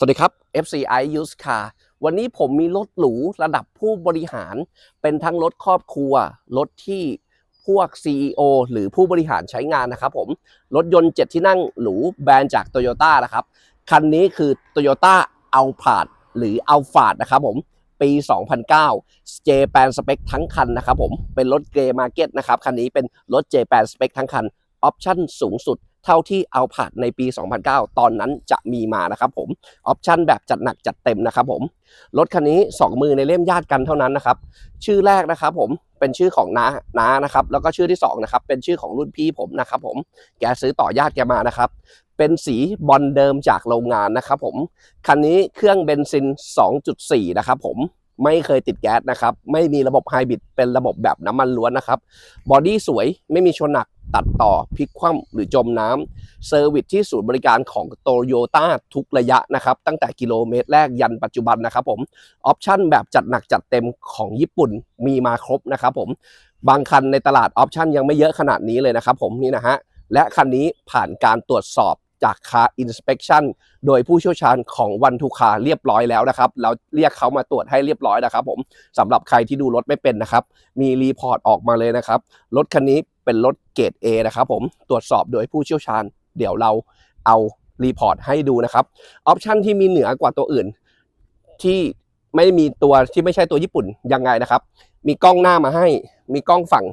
สวัสดีครับ FCI Use Car วันนี้ผมมีรถหรูระดับผู้บริหาร เป็นทั้งรถครอบครัว รถที่พวก CEO หรือผู้บริหารใช้งานนะครับผม รถยนต์ 7 ที่นั่งหรูแบรนด์จาก Toyota นะครับ คันนี้คือ Toyota a l p a r d หรือ a l p h a r d นะครับผม ปี 2009 J-Pan Spec ทั้งคันนะครับผม เป็นรถเกรย์มาร์เก็ตนะครับ คันนี้เป็นรถ J-Pan Spec ทั้งคัน ออปชั่นสูงสุด เท่าที่เอาผ่านในปี 2009 ตอนนั้นจะมีมานะครับผมออปชั่นแบบจัดหนักจัดเต็มนะครับผมรถคันนี้ 2 มือในเล่มญาติกันเท่านั้นนะครับชื่อแรกนะครับผมเป็นชื่อของน้าน้านะครับแล้วก็ชื่อที่2นะครับเป็นชื่อของรุ่นพี่ผมนะครับผมแกซื้อต่อญาติแกมานะครับเป็นสีบอลเดิมจากโรงงานนะครับผมคันนี้เครื่องเบนซิน 2.4 นะครับผมไม่เคยติดแก๊สนะครับ ไม่มีระบบไฮบริดเป็นระบบแบบน้ำมันล้วนนะครับ บอดี้สวยไม่มีชนหนัก ตัดต่อพลิกคว่ำหรือจมน้ำเซอร์วิสที่ศูนย์บริการของโตโยต้าทุกระยะนะครับ ตั้งแต่กิโลเมตรแรกยันปัจจุบันนะครับผมออปชั่นแบบจัดหนักจัดเต็มของญี่ปุ่นมีมาครบนะครับผมบางคันในตลาดออปชั่นยังไม่เยอะขนาดนี้เลยนะครับผมนี่นะฮะและคันนี้ผ่านการตรวจสอบจาก Car Inspection โดยผู้เชี่ยวชาญของวันทูคาเรียบร้อยแล้วนะครับ เราเรียกเขามาตรวจให้เรียบร้อยนะครับผมสำหรับใครที่ดูรถไม่เป็นนะครับ มีรีพอร์ตออกมาเลยนะครับ รถคันนี้ เป็นรถเกรด A นะครับผมตรวจสอบโดยผู้เชี่ยวชาญ เดี๋ยวเราเอารีพอร์ตให้ดูนะครับออปชันที่มีเหนือกว่าตัวอื่น ที่ไม่มีตัวที่ไม่ใช่ตัวญี่ปุ่นยังไงนะครับ มีกล้องหน้ามาให้ มีกล้องฝั่ง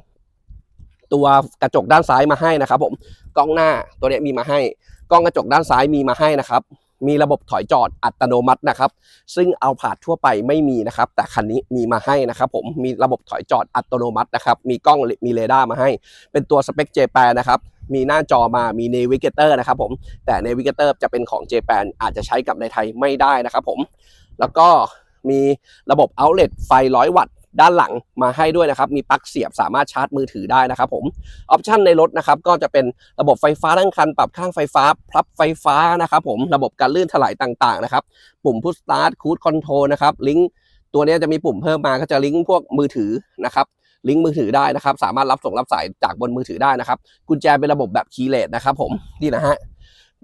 ตัวกระจกด้านซ้ายมาให้นะครับ ผมกล้องหน้าตัวนี้มีมาให้ กล้องกระจกด้านซ้ายมีมาให้นะครับ มีระบบถอยจอดอัตโนมัตินะครับ ซึ่งเอาผาดทั่วไปไม่มีนะครับ แต่คันนี้มีมาให้นะครับ ผมมีระบบถอยจอดอัตโนมัตินะครับ มีกล้องมีเรดาร์มาให้ เป็นตัวสเปค J8 นะครับมีหน้าจอมามีเนวิเกเตอร์นะครับผมแต่เนวิเกเตอร์จะเป็นของ J8 อาจจะใช้กับในไทยไม่ได้นะครับผมแล้วก็มีระบบ outlet ไฟ 100 วัตต์ ด้านหลังมาให้ด้วยนะครับ มีปลั๊กเสียบสามารถชาร์จมือถือได้นะครับผม ออปชันในรถนะครับก็จะเป็นระบบไฟฟ้าทั้งคัน ปรับข้างไฟฟ้าพลับไฟฟ้านะครับผม ระบบการลื่นถลายต่างๆนะครับ ปุ่มพุชสตาร์ทคูดคอนโทรนะครับ ลิงก์ตัวนี้จะมีปุ่มเพิ่มมาก็จะลิงก์พวกมือถือนะครับลิงก์มือถือได้นะครับ สามารถรับส่งรับสายจากบนมือถือได้นะครับ กุญแจเป็นระบบแบบคีย์เลสนะครับผมนี่นะฮะ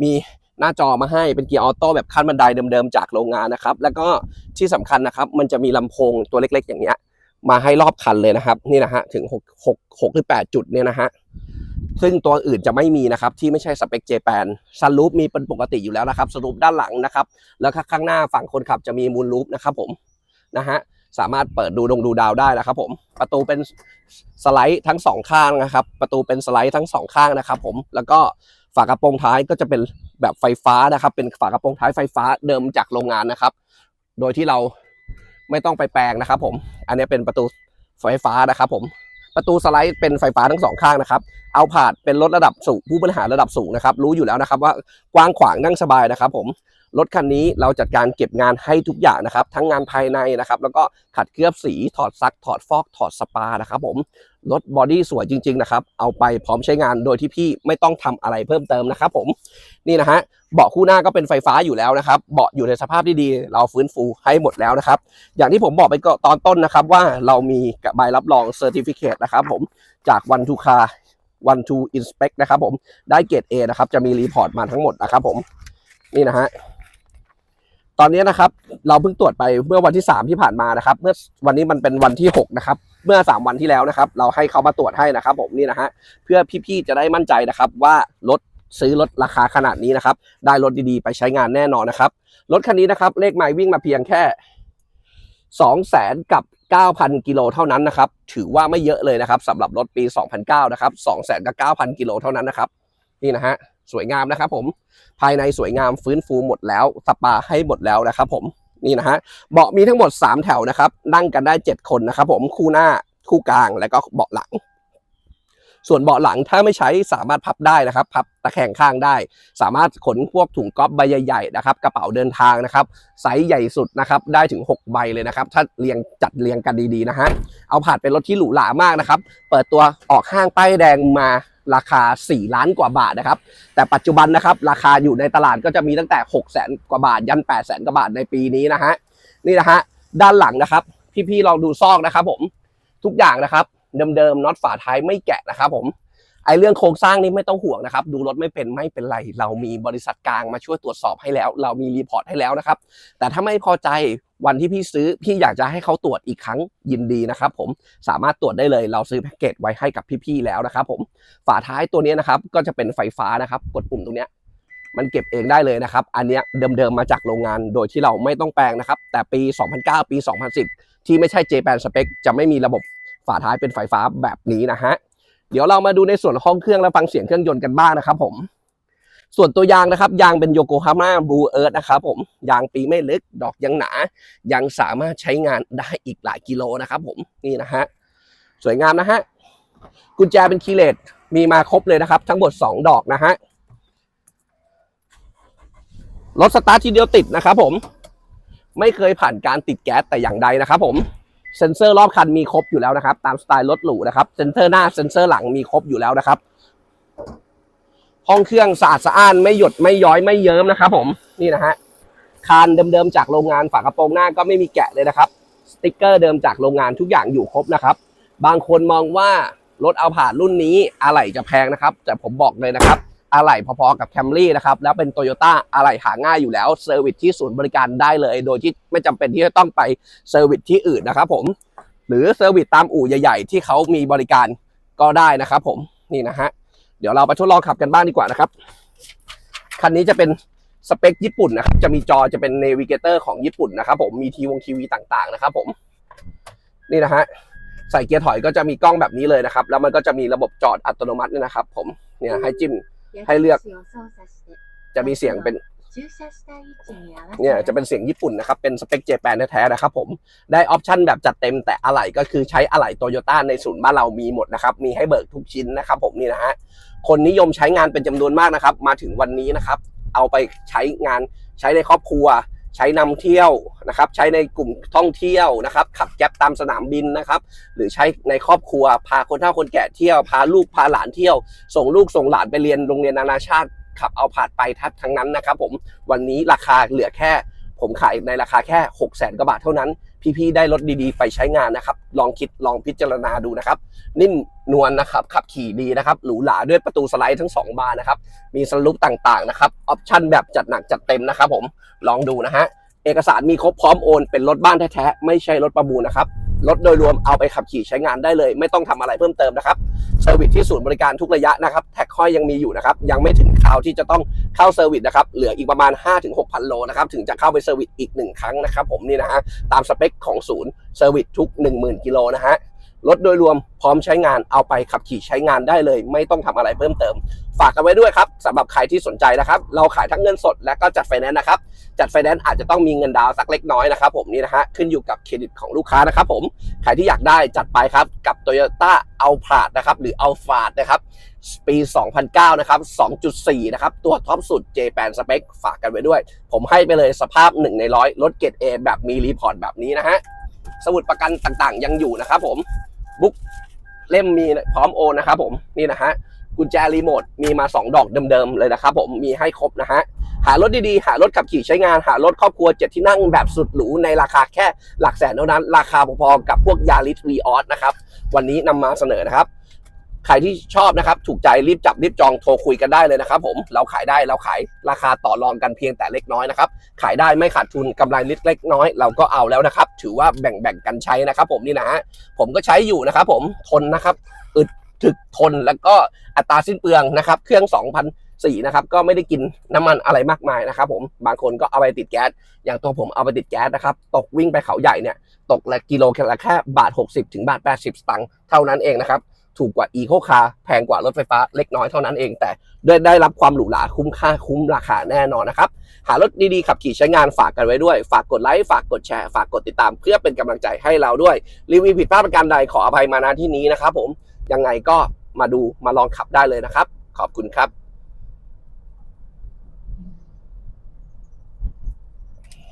มีหน้าจอมาให้เป็นเกียร์ออโต้แบบขั้นบันไดเดิมๆจากโรงงานนะครับ แล้วก็ที่สำคัญนะครับ มันจะมีลำโพงตัวเล็กๆ อย่างเงี้ย มาให้รอบคันเลยนะครับ นี่นะฮะถึง6 6 6หรือ8จุดเนี่ยนะฮะซึ่งตัวอื่นจะไม่มีนะครับ ที่ไม่ใช่สเปคเจแปนซันรูปมีเป็นปกติอยู่แล้วนะครับสรูปด้านหลังนะครับ แล้วข้างหน้าฝั่งคนขับจะมีมูลรูปนะครับผมนะฮะสามารถเปิดดูดงดูดาวได้นะครับ ผมประตูเป็นสไลด์ทั้งสองข้างนะครับ ประตูเป็นสไลด์ทั้งสองข้างนะครับ ผมแล้วก็ฝากระโปรงท้ายก็จะเป็นแบบไฟฟ้านะครับ เป็นฝากระโปรงท้ายไฟฟ้าเดิมจากโรงงานนะครับ โดยที่เรา ไม่ต้องไปแปลงนะครับผม อันนี้เป็นประตูไฟฟ้านะครับผม ประตูสไลด์เป็นไฟฟ้าทั้งสองข้างนะครับ เอาผาดเป็นรถระดับสูงผู้บริหารระดับสูงนะครับ รู้อยู่แล้วนะครับว่ากว้างขวางนั่งสบายนะครับผม รถคันนี้เราจัดการเก็บงานให้ทุกอย่างนะครับ ทั้งงานภายในนะครับ แล้วก็ขัดเคลือบสีถอดซัก ถอดฟอก ถอดสปานะครับผมรถบอดี้สวยจริง ๆ นะครับ เอาไปพร้อมใช้งานโดยที่พี่ไม่ต้องทำอะไรเพิ่มเติมนะครับผมนี่นะฮะเบาะคู่หน้าก็เป็นไฟฟ้าอยู่แล้วนะครับ เบาะอยู่ในสภาพที่ดี เราฟื้นฟูให้หมดแล้วนะครับ อย่างที่ผมบอกไปก็ตอนต้นนะครับ ว่าเรามีใบรับรองเซอร์ติฟิเคตนะครับผมจากวันทูคาวันทูอินสเปกนะครับผมได้เกรด A นะครับจะมีรีพอร์ตมาทั้งหมดนะครับผมนี่นะฮะ ตอนนี้นะครับ เราเพิ่งตรวจไปเมื่อวันที่ 3 ที่ผ่านมานะครับ เมื่อวันนี้มันเป็นวันที่ 6 นะครับ เมื่อ 3 วันที่แล้วนะครับ เราให้เขามาตรวจให้นะครับ ผมนี่นะฮะเพื่อพี่ๆจะได้มั่นใจนะครับ ว่ารถซื้อรถราคาขนาดนี้นะครับ ได้รถดีๆ ไปใช้งานแน่นอนนะครับ รถคันนี้นะครับ เลขไมล์วิ่งมาเพียงแค่2 0 0แสนกับ 9,000 กิโลเท่านั้นนะครับ ถือว่าไม่เยอะเลยนะครับสำหรับรถปี 2009 นะครับ2 0 0แสนกับ 9,000 กิโลเท่านั้นนะครับ นี่นะฮะ สวยงามนะครับผมภายในสวยงามฟื้นฟูหมดแล้วสปาให้หมดแล้วนะครับผมนี่นะฮะเบาะมีทั้งหมด 3 แถวนะครับนั่งกันได้ 7 คนนะครับผมคู่หน้าคู่กลางแล้วก็เบาะหลัง ส่วนเบาะหลังถ้าไม่ใช้สามารถพับได้นะครับ พับตะแคงข้างได้ สามารถขนพวกถุงก๊อฟใบใหญ่ๆนะครับ กระเป๋าเดินทางนะครับไซส์ใหญ่สุดนะครับได้ถึง 6 ใบเลยนะครับ ถ้าเรียงจัดเรียงกันดีๆนะฮะเอาผ่านเป็นรถที่หรูหรามากนะครับ เปิดตัวออกห้างป้ายแดงมาราคา 4 ล้านกว่าบาทนะครับ แต่ปัจจุบันนะครับ ราคาอยู่ในตลาดก็จะมีตั้งแต่ 6 0แสนกว่าบาท ยัน 8 0แสนกว่าบาทในปีนี้นะฮะ นี่นะฮะ ด้านหลังนะครับ พี่ๆ ลองดูซอกนะครับผม ทุกอย่างนะครับ เดิมๆน็อตฝาท้ายไม่แกะนะครับผมไอเรื่องโครงสร้างนี่ไม่ต้องห่วงนะครับ ดูรถไม่เป็นไม่เป็นไร เรามีบริษัทกลางมาช่วยตรวจสอบให้แล้ว เรามีรีพอร์ตให้แล้วนะครับ แต่ถ้าไม่พอใจวันที่พี่ซื้อ พี่อยากจะให้เขาตรวจอีกครั้งยินดีนะครับผมสามารถตรวจได้เลย เราซื้อแพ็กเกจไว้ให้กับพี่ๆแล้วนะครับผมฝาท้ายตัวนี้นะครับ ก็จะเป็นไฟฟ้านะครับ กดปุ่มตรงนี้มันเก็บเองได้เลยนะครับ อันเนี้ยเดิมๆมาจากโรงงานโดยที่เราไม่ต้องแปลงนะครับ แต่ปี 2009 ปี 2010 ที่ไม่ใช่ J-Pan Spec จะไม่มีระบบ ฝาท้ายเป็นไฟฟ้าแบบนี้นะฮะเดี๋ยวเรามาดูในส่วนห้องเครื่องและฟังเสียงเครื่องยนต์กันบ้างนะครับผม ส่วนตัวยางนะครับ ยางเป็นโยโกฮาม่าบลูเอิร์ธนะครับผมยางปีไม่ลึกดอกยังหนา ยังสามารถใช้งานได้อีกหลายกิโลนะครับผมนี่นะฮะสวยงามนะฮะกุญแจเป็นคีเลสมีมาครบเลยนะครับ ทั้งหมด 2 ดอกนะฮะรถสตาร์ททีเดียวติดนะครับผม ไม่เคยผ่านการติดแก๊สแต่อย่างใดนะครับผม เซ็นเซอร์รอบคันมีครบอยู่แล้วนะครับ ตามสไตล์รถหรูนะครับ เซ็นเซอร์หน้าเซ็นเซอร์หลังมีครบอยู่แล้วนะครับ ห้องเครื่องสะอาดสะอ้านไม่หยดไม่ย้อยไม่เยิ้มนะครับ ผมนี่นะฮะคานเดิมๆจากโรงงานฝากระโปรงหน้าก็ไม่มีแกะเลยนะครับ สติกเกอร์เดิมจากโรงงานทุกอย่างอยู่ครบนะครับ บางคนมองว่ารถเอาผ่านรุ่นนี้อะไหล่จะแพงนะครับ แต่ผมบอกเลยนะครับ อะไหล่พอๆกับแคมรี่นะครับแล้วเป็นโตโยต้าอะไหล่หาง่ายอยู่แล้วเซอร์วิสที่ศูนย์บริการได้เลย โดยที่ไม่จำเป็นที่จะต้องไปเซอร์วิสที่อื่นนะครับผมหรือเซอร์วิสตามอู่ใหญ่ ๆ ที่เขามีบริการก็ได้นะครับผมนี่นะฮะเดี๋ยวเราไปทดลองขับกันบ้างดีกว่านะครับคันนี้จะเป็นสเปคญี่ปุ่นนะครับจะมีจอจะเป็นเนวิเกเตอร์ของญี่ปุ่นนะครับผมมีทีวงทีวีต่างๆนะครับผมนี่นะฮะใส่เกียร์ถอยก็จะมีกล้องแบบนี้เลยนะครับ แล้วมันก็จะมีระบบจอดอัตโนมัติเนี่ยนะครับ ผมเนี่ยให้จิ้ม ให้เลือกจะมีเสียงเป็นเนี่ยจะเป็นเสียงญี่ปุ่นนะครับ เป็นสเปคเจแปนแท้ๆนะครับผมได้ออปชั่นแบบจัดเต็มแต่อะไหล่ก็คือใช้อะไหล่โตโยต้าในศูนย์บ้านเรามีหมดนะครับ มีให้เบิกทุกชิ้นนะครับผมนี่นะฮะคนนิยมใช้งานเป็นจำนวนมากนะครับ มาถึงวันนี้นะครับ เอาไปใช้งานใช้ในครอบครัว ใช้นำเที่ยวนะครับ ใช้ในกลุ่มท่องเที่ยวนะครับ ขับแก๊ปตามสนามบินนะครับ หรือใช้ในครอบครัว พาคนเฒ่าคนแก่เที่ยว พาลูกพาหลานเที่ยว ส่งลูกส่งหลานไปเรียนโรงเรียนนานาชาติ ขับเอาผ่านไปทัดทั้งนั้นนะครับ ผมวันนี้ราคาเหลือแค่ ผมขายในราคาแค่6 0แสนกว่าบาทเท่านั้น พี่ๆได้รถดีๆ ไปใช้งานนะครับ ลองคิดลองพิจารณาดูนะครับ นิ่มนวลนะครับขับขี่ดีนะครับหรูหราด้วยประตูสไลด์ทั้ง 2 บานนะครับ มีสลุปต่างๆนะครับออปชั่นแบบจัดหนักจัดเต็มนะครับ ผมลองดูนะฮะเอกสารมีครบพร้อมโอนเป็นรถบ้านแท้ๆไม่ใช่รถประมูลนะครับ รถโดยรวมเอาไปขับขี่ใช้งานได้เลย ไม่ต้องทำอะไรเพิ่มเติมนะครับเซอร์วิสที่ศูนย์บริการทุกระยะนะครับแท็กค่อยยังมีอยู่นะครับยังไม่ถึงคราวที่จะต้องเข้าเซอร์วิสนะครับเหลืออีกประมาณ 5-6,000 โลนะครับถึงจะเข้าไปเซอร์วิสอีก 1 ครั้งนะครับผมนี่นะฮะตามสเปคของศูนย์เซอร์วิสทุก 10,000 กิโลนะฮะ รถโดยรวมพร้อมใช้งานเอาไปขับขี่ใช้งานได้เลย ไม่ต้องทำอะไรเพิ่มเติม ฝากกันไว้ด้วยครับสำหรับใครที่สนใจนะครับ เราขายทั้งเงินสดและก็จัดไฟแนนซ์นะครับ จัดไฟแนนซ์อาจจะต้องมีเงินดาวน์สักเล็กน้อยนะครับผมนี่นะฮะขึ้นอยู่กับเครดิตของลูกค้านะครับผมใครที่อยากได้จัดไปครับกับ Toyota a l p r a d นะครับหรือ a l f a d นะครับปี 2009 นะครับ 2.4 นะครับ ตัวท็อปสุด J-Pan Spec ฝากกันไว้ด้วย ผมให้ไปเลยสภาพ 1 ในร้อยรถเกรด A แบบมีรีพอร์ตแบบนี้นะฮะสมุดประกันต่างๆ ยังอยู่นะครับผม บุ๊กเล่มมีพร้อมโอนนะครับผมนี่นะฮะกุญแจรีโมทมีมา 2 ดอกเดิมๆเลยนะครับผมมีให้ครบนะฮะหารถดีๆ หารถขับขี่ใช้งาน หารถครอบครัวเจ็ดที่นั่งแบบสุดหรูในราคาแค่หลักแสนเท่านั้น ราคาพอๆกับพวกยาริสวีออสนะครับ วันนี้นำมาเสนอนะครับ ใครที่ชอบนะครับ ถูกใจรีบจับรีบจองโทรคุยกันได้เลยนะครับผมเราขายได้เราขายราคาต่อรองกันเพียงแต่เล็กน้อยนะครับ ขายได้ไม่ขาดทุนกำไรเล็กน้อย เราก็เอาแล้วนะครับ ถือว่าแบ่งๆกันใช้นะครับ ผมนี่นะฮะผมก็ใช้อยู่นะครับ ผมทนนะครับ อึดถึกทนแล้วก็อัตราสิ้นเปลืองนะครับ เครื่อง 2,004นะครับก็ไม่ได้กินน้ำมันอะไรมากมายนะครับ ผมบางคนก็เอาไปติดแก๊สอย่างตัวผมเอาไปติดแก๊สนะครับ ตกวิ่งไปเขาใหญ่เนี่ย ตกละกิโลละแค่บาท 60 ถึงบาท 80 สตางค์เท่านั้นเองนะครับ ถูกกว่าอีโคคาร์แพงกว่ารถไฟฟ้าเล็กน้อยเท่านั้นเอง แต่ได้ได้รับความหรูหราคุ้มค่าคุ้มราคาแน่นอนนะครับ หารถดีๆขับขี่ใช้งานฝากกันไว้ด้วย ฝากกดไลค์ฝากกดแชร์ฝากกดติดตาม เพื่อเป็นกำลังใจให้เราด้วย รีวิวผิดพลาดประการใดขออภัยมาณที่นี้นะครับผมยังไงก็มาดูมาลองขับได้เลยนะครับ ขอบคุณครับ